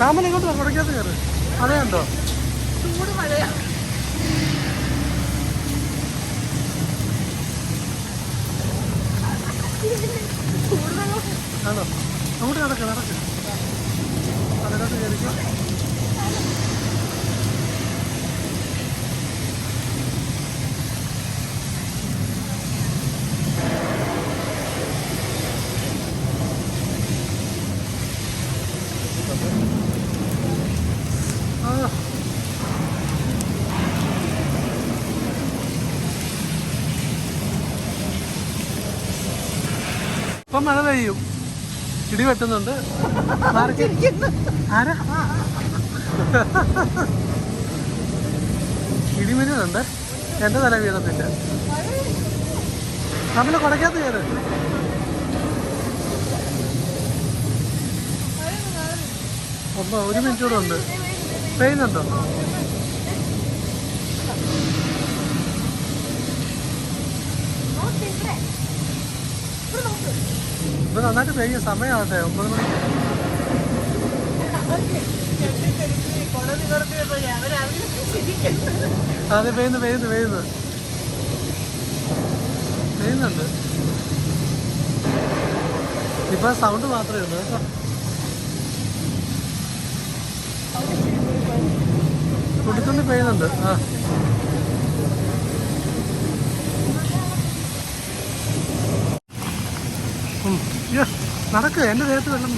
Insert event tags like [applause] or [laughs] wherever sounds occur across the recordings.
താമര ഇങ്ങോട്ട് വാ, കുടയ്ക്കകത്ത് കയറ്. ഉണ്ടോ ചൂട് മഴയാ. ചൂട് ആണോ? അങ്ങോട്ട് നടക്ക് നടക്ക്. അതിനകത്ത് കയറിക്കോ ആ ഇപ്പം മഴ പെയ്യും. ഇടി വെട്ടുന്നുണ്ട്. ആരാ? ഇടിമിന്നുണ്ട് എന്റെ തല വീണത്തില്ല. നമ്മൾ കൊടക്കാത്ത കയറ് ഒന്ന് ഒരു മിനിറ്റ് കൂടെ ഉണ്ട്. പെയ്യുന്നുണ്ടോ? ഇപ്പൊ നന്നായിട്ട് പെയ്യും സമയമാവട്ടെ ഒമ്പത് മണി. അതെ പെയ്യുന്നു പെയ്യുന്നു പെയ്യുന്നു. പെയ്യുന്നുണ്ട്. ഇപ്പൊ സൗണ്ട് മാത്രമേ ഉള്ളൂ കേട്ടോ. കുട്ടിത്തുള്ളി പെയ്യുന്നുണ്ട്. ആ. പിടിച്ചിട്ടുണ്ട് എന്റെ ദേഹത്ത് വെള്ളം.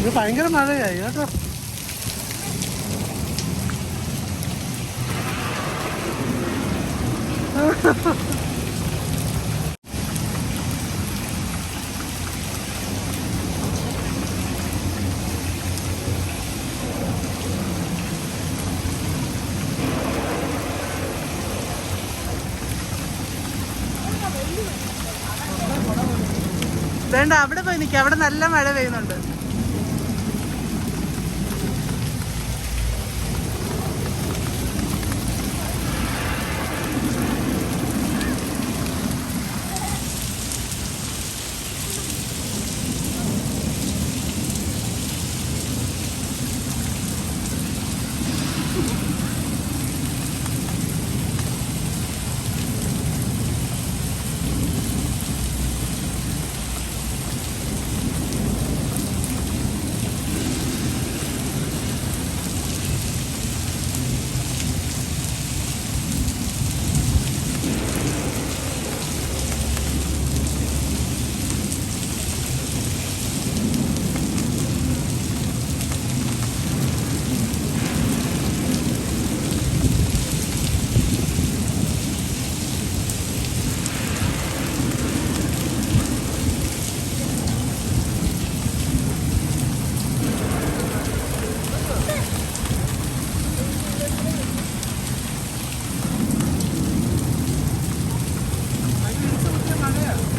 ഇത് ഭയങ്കര മഴയായി കേട്ടോ. വേണ്ട അവിടെ പോയി നിൽക്കുക അവിടെ നല്ല മഴ പെയ്യുന്നുണ്ട്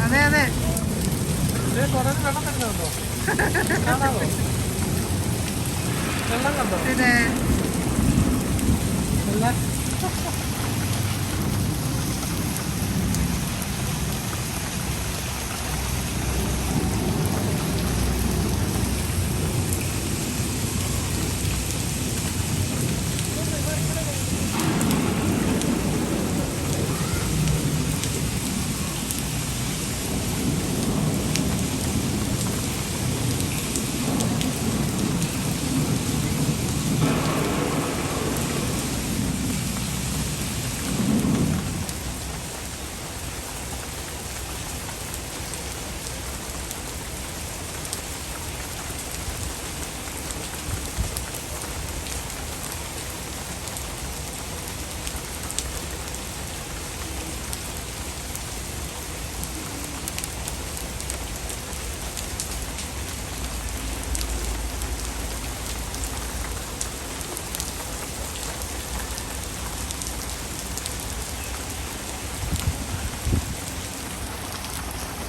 അതെ അതെ ദേ കുടലിൽ വെള്ളം വരുന്നുണ്ടോ കാണാമോ വെള്ളം കണ്ടോ പിന്നെ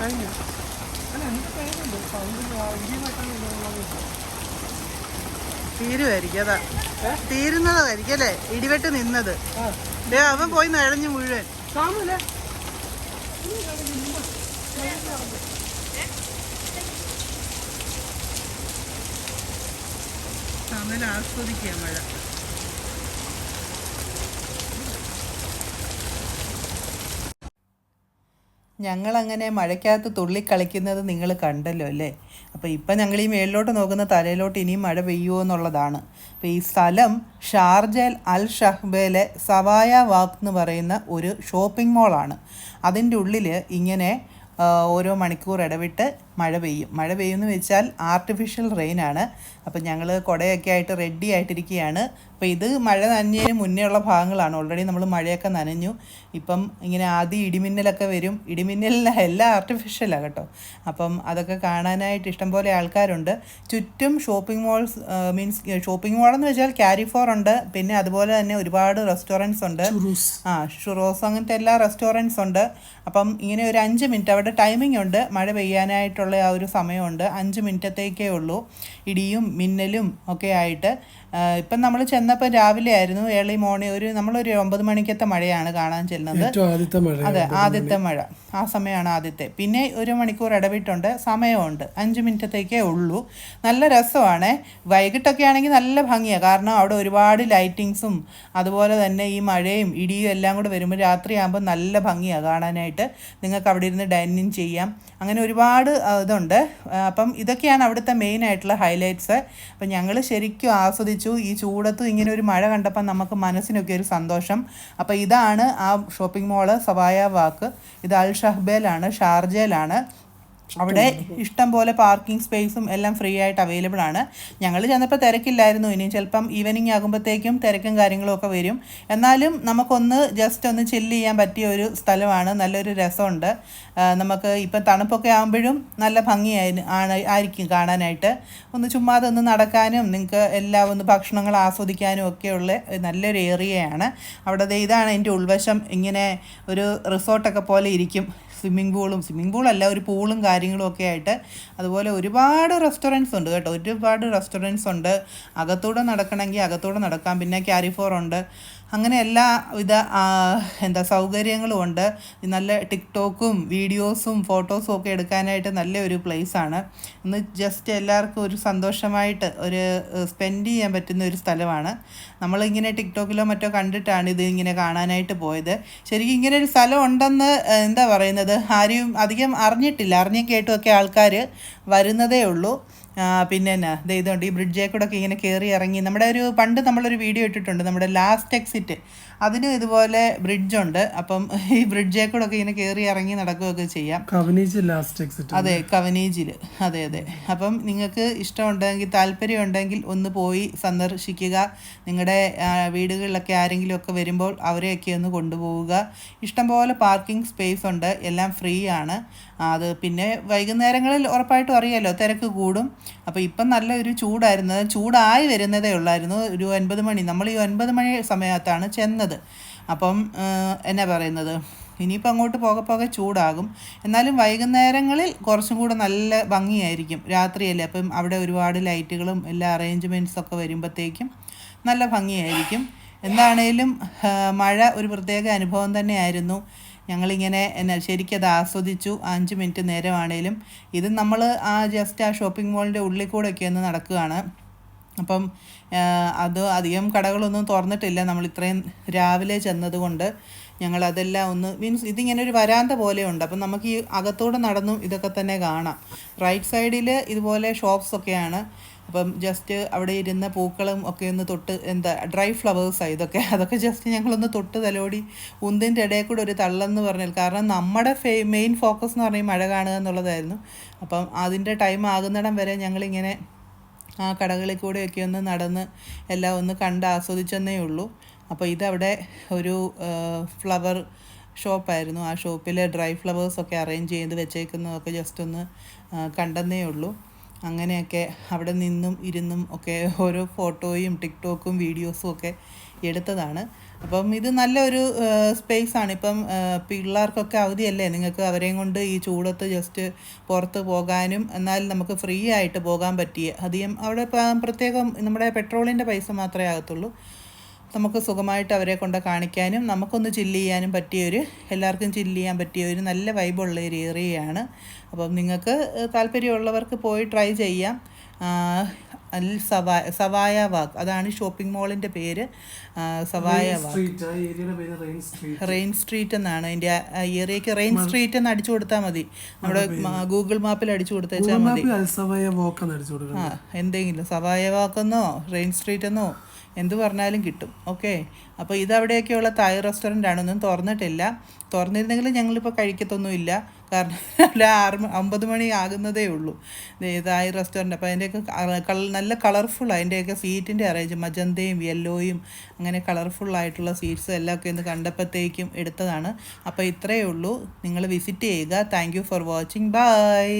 കഴിഞ്ഞു. അല്ല എനിക്ക് കഴിഞ്ഞുണ്ട് തീരുമായിരിക്കും അതാ. തീരുന്നതായിരിക്കും അല്ലേ? ഇടിവെട്ട് നിന്നത്. അവൻ പോയി നഴഞ്ഞു മുഴുവൻ. കാണൂലേ ആസ്വദിക്കുക മഴ. ഞങ്ങളങ്ങനെ മഴയ്ക്കകത്ത് തുള്ളിക്കളിക്കുന്നത് നിങ്ങൾ കണ്ടല്ലോ അല്ലേ? അപ്പോൾ ഇപ്പം ഞങ്ങൾ ഈ മേളിലോട്ട് നോക്കുന്ന തലയിലോട്ട് ഇനിയും മഴ പെയ്യുമോ എന്നുള്ളതാണ്. അപ്പോൾ ഈ സ്ഥലം ഷാർജൽ അൽ ഷഹ്ബയിലെ സവായ വാക്ക് എന്ന് പറയുന്ന ഒരു ഷോപ്പിംഗ് മോളാണ്. അതിന്റെ ഉള്ളിൽ ഇങ്ങനെ ഓരോ മണിക്കൂർ ഇടവിട്ട് മഴ പെയ്യും. മഴ പെയ്യുമെന്ന് വെച്ചാൽ ആർട്ടിഫിഷ്യൽ റെയിനാണ് അപ്പോൾ ഞങ്ങൾ കുടയൊക്കെ ആയിട്ട് റെഡി ആയിട്ടിരിക്കുകയാണ്. അപ്പോൾ ഇത് മഴ നനഞ്ഞതിന് മുന്നേ ഉള്ള ഭാഗങ്ങളാണ്. ഓൾറെഡി നമ്മൾ മഴയൊക്കെ നനഞ്ഞു. ഇപ്പം ഇങ്ങനെ ആദ്യം ഇടിമിന്നലൊക്കെ വരും. ഇടിമിന്നലിന് എല്ലാം ആർട്ടിഫിഷ്യലാണ് കേട്ടോ. അപ്പം അതൊക്കെ കാണാനായിട്ട് ഇഷ്ടംപോലെ ആൾക്കാരുണ്ട്. ചുറ്റും ഷോപ്പിംഗ് മോൾസ് മീൻസ് ഷോപ്പിംഗ് മോളെന്ന് വെച്ചാൽ ക്യാരിഫോർ ഉണ്ട്. പിന്നെ അതുപോലെ തന്നെ ഒരുപാട് റെസ്റ്റോറന്റ്സ് ഉണ്ട്. ആ ഷുറോസ് അങ്ങനത്തെ എല്ലാ റെസ്റ്റോറന്റ്സ് ഉണ്ട്. അപ്പം ഇങ്ങനെ ഒരു അഞ്ച് മിനിറ്റ് അവിടെ ടൈമിംഗ് ഉണ്ട് മഴ പെയ്യാനായിട്ടുള്ള ആ ഒരു സമയമുണ്ട്. അഞ്ച് മിനിറ്റത്തേക്കേ ഉള്ളൂ. ഇടിയും മിന്നലും ഒക്കെ ആയിട്ട് ഇപ്പം നമ്മൾ ചെന്നപ്പോൾ രാവിലെ ആയിരുന്നു ഏർലി മോർണിംഗ് ഒരു നമ്മളൊരു ഒമ്പത് മണിക്കത്തെ മഴയാണ് കാണാൻ ചെല്ലുന്നത്. അതെ ആദ്യത്തെ മഴ. ആ സമയമാണ് ആദ്യത്തെ. പിന്നെ ഒരു മണിക്കൂർ ഇടവിട്ടുണ്ട് സമയമുണ്ട്. അഞ്ച് മിനിറ്റത്തേക്കേ ഉള്ളൂ. നല്ല രസമാണ്. വൈകിട്ടൊക്കെ ആണെങ്കിൽ നല്ല ഭംഗിയാണ് കാരണം അവിടെ ഒരുപാട് ലൈറ്റിങ്സും അതുപോലെ തന്നെ ഈ മഴയും ഇടിയും എല്ലാം കൂടെ വരുമ്പോൾ രാത്രിയാകുമ്പോൾ നല്ല ഭംഗിയാണ് കാണാനായിട്ട്. നിങ്ങൾക്ക് അവിടെ ഇരുന്ന് ഡൈനിങ് ചെയ്യാം. അങ്ങനെ ഒരുപാട് ഇതുണ്ട്. അപ്പം ഇതൊക്കെയാണ് അവിടുത്തെ മെയിൻ ആയിട്ടുള്ള ഹൈലൈറ്റ്സ് അപ്പം ഞങ്ങൾ ശരിക്കും ആസ്വദിച്ചു ഈ ചൂടത്തും ഇങ്ങനെ ഒരു മഴ കണ്ടപ്പോൾ നമുക്ക് മനസ്സിനൊക്കെ ഒരു സന്തോഷം. അപ്പോൾ ഇതാണ് ആ ഷോപ്പിംഗ് മോൾ സവായ വാക്ക്. ഇത് അൽ ഷഹ്ബേലാണ് ഷാർജയിലാണ്. അവിടെ ഇഷ്ടം പോലെ പാർക്കിംഗ് സ്പേസും എല്ലാം ഫ്രീ ആയിട്ട് അവൈലബിൾ ആണ്. ഞങ്ങൾ ചെന്നപ്പോൾ തിരക്കില്ലായിരുന്നു. ഇനി ചിലപ്പം ഈവനിങ് ആകുമ്പോഴത്തേക്കും തിരക്കും കാര്യങ്ങളും ഒക്കെ വരും. എന്നാലും നമുക്കൊന്ന് ജസ്റ്റ് ഒന്ന് ചില്ല് ചെയ്യാൻ പറ്റിയ ഒരു സ്ഥലമാണ്. നല്ലൊരു രസമുണ്ട്. നമുക്ക് ഇപ്പം തണുപ്പൊക്കെ ആകുമ്പോഴും നല്ല ഭംഗിയായി ആണ് ആയിരിക്കും കാണാനായിട്ട്. ഒന്ന് ചുമ്മാതെ ഒന്ന് നടക്കാനും നിങ്ങൾക്ക് എല്ലാം ഒന്ന് ഭക്ഷണങ്ങൾ ആസ്വദിക്കാനും ഒക്കെയുള്ള നല്ലൊരു ഏരിയയാണ് അവിടെ ഇതാണ് എന്റെ ഉൾവശം. ഇങ്ങനെ ഒരു റിസോർട്ടൊക്കെ പോലെ ഇരിക്കും. സ്വിമ്മിംഗ് പൂളും സ്വിമ്മിംഗ് പൂളല്ല ഒരു പൂളും കാര്യങ്ങളും ഒക്കെ ആയിട്ട് അതുപോലെ ഒരുപാട് റെസ്റ്റോറന്റ്സ് ഉണ്ട് കേട്ടോ. ഒരുപാട് റെസ്റ്റോറന്റ്സ് ഉണ്ട്. അകത്തൂടെ നടക്കണമെങ്കിൽ അകത്തൂടെ നടക്കാം. പിന്നെ ക്യാരിഫോർ ഉണ്ട്. അങ്ങനെ എല്ലാ വിധ എന്താ സൗകര്യങ്ങളും ഉണ്ട്. നല്ല ടിക്ടോക്കും വീഡിയോസും ഫോട്ടോസും ഒക്കെ എടുക്കാനായിട്ട് നല്ലൊരു പ്ലേസാണ്. ഒന്ന് ജസ്റ്റ് എല്ലാവർക്കും ഒരു സന്തോഷമായിട്ട് ഒരു സ്പെൻഡ് ചെയ്യാൻ പറ്റുന്ന ഒരു സ്ഥലമാണ്. നമ്മളിങ്ങനെ ടിക്ടോക്കിലോ മറ്റോ കണ്ടിട്ടാണ് ഇത് ഇങ്ങനെ കാണാനായിട്ട് പോയത്. ശരിക്കും ഇങ്ങനെ ഒരു സ്ഥലം ഉണ്ടെന്ന് എന്താ പറയുന്നത്? ആരെയും അധികം അറിഞ്ഞിട്ടില്ല. അറിഞ്ഞും കേട്ടുമൊക്കെ ആൾക്കാർ വരുന്നതേ ഉള്ളൂ. പിന്നെ എന്നാ ഇതുകൊണ്ട് ഈ ബ്രിഡ്ജേ കൂടെ ഒക്കെ ഇങ്ങനെ കയറി ഇറങ്ങി. നമ്മുടെ ഒരു പണ്ട് നമ്മളൊരു വീഡിയോ ഇട്ടിട്ടുണ്ട് നമ്മുടെ ലാസ്റ്റ് എക്സിറ്റ് അതിനും ഇതുപോലെ ബ്രിഡ്ജ് ഉണ്ട്. അപ്പം ഈ ബ്രിഡ്ജേ കൂടെ ഒക്കെ ഇങ്ങനെ കയറി ഇറങ്ങി നടക്കുകയൊക്കെ ചെയ്യാം. കവനീജ് ലാസ്റ്റ് എക്സിറ്റ് അതെ കവനേജിൽ. അതെ അതെ. അപ്പം നിങ്ങൾക്ക് ഇഷ്ടമുണ്ടെങ്കിൽ താല്പര്യമുണ്ടെങ്കിൽ ഒന്ന് പോയി സന്ദർശിക്കുക. നിങ്ങളുടെ വീടുകളിലൊക്കെ ആരെങ്കിലും ഒക്കെ വരുമ്പോൾ അവരെയൊക്കെ ഒന്ന് കൊണ്ടുപോവുക. ഇഷ്ടംപോലെ പാർക്കിംഗ് സ്പേസ് ഉണ്ട്. എല്ലാം ഫ്രീ ആണ്. അത് പിന്നെ വൈകുന്നേരങ്ങളിൽ ഉറപ്പായിട്ടും അറിയാമല്ലോ തിരക്ക് കൂടും. അപ്പോൾ ഇപ്പം നല്ലൊരു ചൂടായിരുന്നു. ചൂടായിരുന്നത് ചൂടായി വരുന്നതേ ഉള്ളായിരുന്നു. ഒരു ഒൻപത് മണി. നമ്മൾ ഈ ഒൻപത് മണി സമയത്താണ് ചെന്നത്. അപ്പം ആ, എന്നാ പറയുന്നത്? ഇനിയിപ്പോൾ അങ്ങോട്ട് പോകെ പോകെ ചൂടാകും. എന്നാലും വൈകുന്നേരങ്ങളിൽ കുറച്ചും കൂടെ നല്ല ഭംഗിയായിരിക്കും. രാത്രിയല്ലേ അപ്പം അവിടെ ഒരുപാട് ലൈറ്റുകളും എല്ലാ അറേഞ്ച്മെന്റ്സൊക്കെ വരുമ്പോഴത്തേക്കും നല്ല ഭംഗിയായിരിക്കും. എന്താണേലും മഴ ഒരു പ്രത്യേക അനുഭവം തന്നെയായിരുന്നു. ഞങ്ങളിങ്ങനെ എന്നാ ശരിക്കത് ആസ്വദിച്ചു. അഞ്ച് മിനിറ്റ് നേരമാണേലും. ഇത് നമ്മൾ ആ ജസ്റ്റ് ആ ഷോപ്പിംഗ് മോളിന്റെ ഉള്ളിൽ കൂടെ ഒക്കെ ഒന്ന് നടക്കുകയാണ്. അപ്പം അത് അധികം കടകളൊന്നും തുറന്നിട്ടില്ല. നമ്മൾ ഇത്രയും രാവിലെ ചെന്നതുകൊണ്ട് ഞങ്ങൾ അതെല്ലാം ഒന്ന് മീൻസ് ഇതിങ്ങനെ ഒരു വരാന്ത പോലെയുണ്ട്. അപ്പം നമുക്ക് ഈ അകത്തൂടെ നടന്നും ഇതൊക്കെ തന്നെ കാണാം. റൈറ്റ് സൈഡിൽ ഇതുപോലെ ഷോപ്സ് ഒക്കെയാണ് അപ്പം ജസ്റ്റ് അവിടെ ഇരുന്ന പൂക്കളും ഒക്കെ ഒന്ന് തൊട്ട് എന്താ ഡ്രൈ ഫ്ലവേഴ്സാണ് ഇതൊക്കെ. [laughs] അതൊക്കെ ജസ്റ്റ് ഞങ്ങളൊന്ന് തൊട്ട് തലോടി ഉന്തിന്റെ ഇടയിൽ കൂടെ ഒരു തള്ളെന്ന് പറഞ്ഞാൽ കാരണം നമ്മുടെ ഫേ മെയിൻ ഫോക്കസ് എന്ന് പറഞ്ഞാൽ മഴ കാണുക എന്നുള്ളതായിരുന്നു. അപ്പം അതിന്റെ ടൈം ആകുന്നിടം വരെ ഞങ്ങളിങ്ങനെ ആ കടകളിൽ കൂടെയൊക്കെ ഒന്ന് നടന്ന് എല്ലാം ഒന്ന് കണ്ട് ആസ്വദിച്ചെന്നേ ഉള്ളൂ. അപ്പോൾ ഇതവിടെ ഒരു ഫ്ലവർ ഷോപ്പായിരുന്നു. ആ ഷോപ്പിൽ ഡ്രൈ ഫ്ലവേഴ്സൊക്കെ അറേഞ്ച് ചെയ്ത് വെച്ചേക്കുന്നതൊക്കെ ജസ്റ്റ് ഒന്ന് കണ്ടെന്നേ ഉള്ളൂ. അങ്ങനെയൊക്കെ അവിടെ നിന്നും ഇരുന്നും ഒക്കെ ഓരോ ഫോട്ടോയും ടിക്ടോക്കും വീഡിയോസും ഒക്കെ എടുത്തതാണ്. അപ്പം ഇത് നല്ലൊരു സ്പേസ് ആണ്. ഇപ്പം പിള്ളേർക്കൊക്കെ അവധിയല്ലേ? നിങ്ങൾക്ക് അവരെയും കൊണ്ട് ഈ ചൂടത്ത് ജസ്റ്റ് പുറത്ത് പോകാനും എന്നാൽ നമുക്ക് ഫ്രീ ആയിട്ട് പോകാൻ പറ്റിയ അധികം അവിടെ പ്രത്യേകം നമ്മുടെ പെട്രോളിന്റെ പൈസ മാത്രമേ ആകത്തുള്ളൂ. നമുക്ക് സുഖമായിട്ട് അവരെ കൊണ്ട് കാണിക്കാനും നമുക്കൊന്ന് ചില്ല് ചെയ്യാനും പറ്റിയൊരു എല്ലാവർക്കും ചില്ല് ചെയ്യാൻ പറ്റിയ ഒരു നല്ല വൈബുള്ള ഒരു ഏരിയയാണ് അപ്പം നിങ്ങൾക്ക് താല്പര്യമുള്ളവർക്ക് പോയി ട്രൈ ചെയ്യാം. അൽ സവായ സവായ വാക്ക് അതാണ് ഷോപ്പിംഗ് മോളിന്റെ പേര്. സവായ വാക്ക് റെയിൻ സ്ട്രീറ്റ് എന്നാണ്. അതിന്റെ ഏരിയക്ക് റെയിൻ സ്ട്രീറ്റ് എന്ന് അടിച്ചു കൊടുത്താൽ മതി. നമ്മുടെ ഗൂഗിൾ മാപ്പിൽ അടിച്ചു കൊടുത്താൽ മതി. ആ എന്തെങ്കിലും സവായ വാക്കെന്നോ റെയിൻ സ്ട്രീറ്റ് എന്നോ എന്ത് പറഞ്ഞാലും കിട്ടും. ഓക്കെ? അപ്പോൾ ഇതവിടെയൊക്കെയുള്ള തായ് റെസ്റ്റോറന്റ് ആണ് ഒന്നും തുറന്നിട്ടില്ല. തുറന്നിരുന്നെങ്കിൽ ഞങ്ങളിപ്പോൾ കഴിക്കത്തൊന്നുമില്ല. കാരണം [laughs] രാവിലെ ആറ് അമ്പത് മണി ആകുന്നതേ ഉള്ളൂ. ദേ റെസ്റ്റോറന്റ് അപ്പോൾ അതിന്റെയൊക്കെ നല്ല കളർഫുൾ അതിന്റെയൊക്കെ സീറ്റിന്റെ അറേഞ്ച് മജന്തയും യെല്ലോയും അങ്ങനെ കളർഫുള്ളായിട്ടുള്ള സീറ്റ്സും എല്ലാം ഒക്കെ ഒന്ന് കണ്ടപ്പോഴത്തേക്കും എടുത്തതാണ്. അപ്പോൾ ഇത്രയേ ഉള്ളൂ. നിങ്ങൾ വിസിറ്റ് ചെയ്യുക. Thank for watching bye